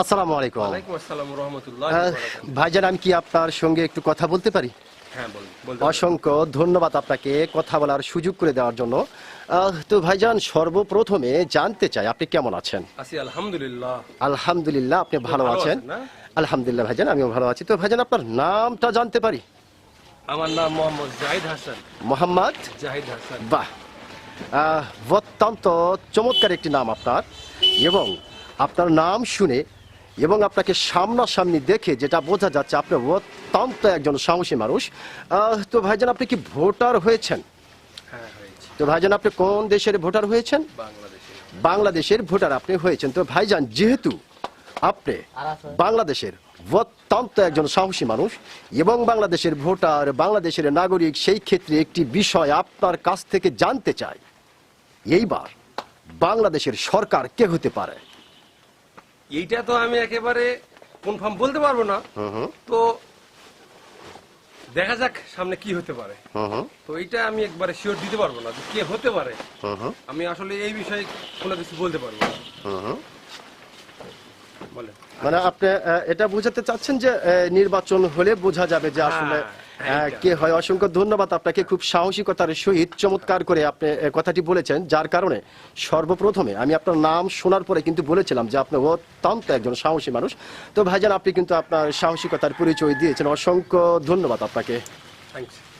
আসসালামু আলাইকুম। ওয়ালাইকুম আসসালাম রহমতুল্লাহ আহ, ভাইজান আমি কি আপনার সঙ্গে একটু কথা বলতে পারি? হ্যাঁ। অসংখ্য ধন্যবাদ আপনাকে কথা বলার সুযোগ করে দেওয়ার জন্য। তো ভাইজান সর্বপ্রথমে জানতে চাই আপনি কেমন আছেন? আলহামদুলিল্লাহ। আলহামদুলিল্লাহ আপনি ভালো আছেন? আলহামদুলিল্লাহ ভাইজান আমিও ভালো আছি। তো ভাইজান আপনার নামটা জানতে পারি? আমার নাম মোহাম্মদ জাহিদ হাসান। মোহাম্মদ? জাহিদ হাসান। বাহ। অত্যন্ত চমৎকার একটি নাম আপনার এবং আপনার নাম শুনে এবং আপনাকে সামনাসামনি দেখে যেটা বোঝা যাচ্ছে আপনি অত্যন্ত একজন সাহসী মানুষ। তো ভাইজান আপনি কি ভোটার হয়েছেন? হ্যাঁ তো ভাইজান আপনি কোন দেশের ভোটার হয়েছেন? বাংলাদেশের। ভোটার আপনি হয়েছেন। তো ভাইজান যেহেতু আপনি বাংলাদেশের অত্যন্ত একজন সাহসী মানুষ এবং বাংলাদেশের ভোটার বাংলাদেশের নাগরিক সেই ক্ষেত্রে একটি বিষয় আপনার কাছ থেকে জানতে চাই। এইবার বাংলাদেশের সরকার কে হতে পারে? এইটা তো আমি একেবারে কনফার্ম বলতে পারব না। তো দেখা যাক সামনে কি হতে পারে। তো এটা আমি একবারে শিওর দিতে পারব না যে কে হতে পারে। আমি আসলে এই বিষয়ে কোনো কিছু বলতে পারব না। বলেন। মানে আপনি এটা বোঝাতে চাচ্ছেন যে নির্বাচন হলে বোঝা যাবে যে আসলে হ্যাঁ, কে হয়? অসংখ্য ধন্যবাদ আপনাকে। খুব সাহসিকতার সহিত চমৎকার করে আপনি কথাটি বলেছেন যার কারণে সর্বপ্রথমে আমি আপনার নাম শোনার পরে কিন্তু বলেছিলাম যে আপনি অত্যন্ত একজন সাহসী মানুষ। তো ভাইজান আপনি কিন্তু আপনার সাহসিকতার পরিচয় দিয়েছেন। অসংখ্য ধন্যবাদ আপনাকে। থ্যাংকস